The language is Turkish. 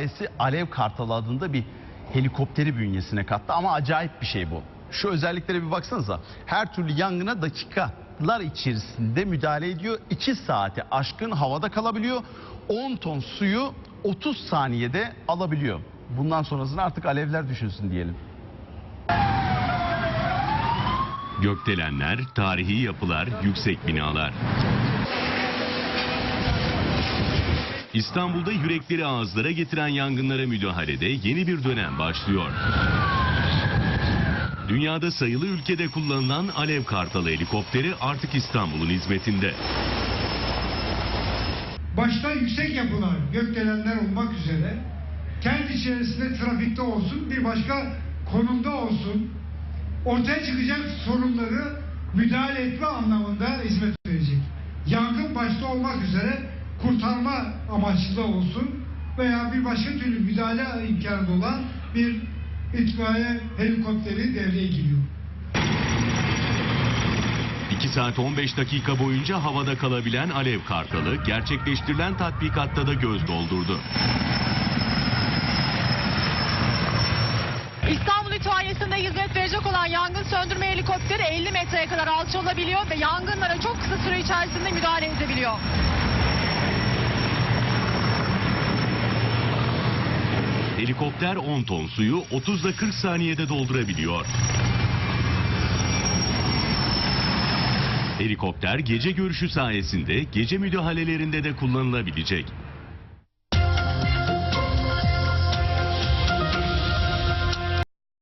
itfaiyesi Alev Kartal adında bir helikopteri bünyesine kattı ama acayip bir şey bu. Şu özelliklere bir baksanıza. Her türlü yangına dakikalar içerisinde müdahale ediyor. 2 saate aşkın havada kalabiliyor. 10 ton suyu 30 saniyede alabiliyor. Bundan sonrasını artık alevler düşünsün diyelim. Gökdelenler, tarihi yapılar, yüksek binalar. İstanbul'da yürekleri ağızlara getiren yangınlara müdahalede yeni bir dönem başlıyor. Dünyada sayılı ülkede kullanılan Alev Kartalı helikopteri artık İstanbul'un hizmetinde. başta yüksek yapılar, gökdelenler olmak üzere kendi içerisinde trafikte olsun, bir başka konumda olsun, ortaya çıkacak sorunları müdahale etme anlamında hizmet verecek. Yangın başta olmak üzere kurtarma amaçlı olsun veya bir başka türlü müdahale imkanı olan bir itfaiye helikopteri devreye giriyor. 2 saat 15 dakika boyunca havada kalabilen Alev Kartalı gerçekleştirilen tatbikatta da göz doldurdu. İstanbul İtfaiyesi'nde hizmet verecek olan yangın söndürme helikopteri 50 metreye kadar alçalabiliyor ve yangınlara çok kısa süre içerisinde müdahale edebiliyor. Helikopter 10 ton suyu 30 ile 40 saniyede doldurabiliyor. Helikopter gece görüşü sayesinde gece müdahalelerinde de kullanılabilecek.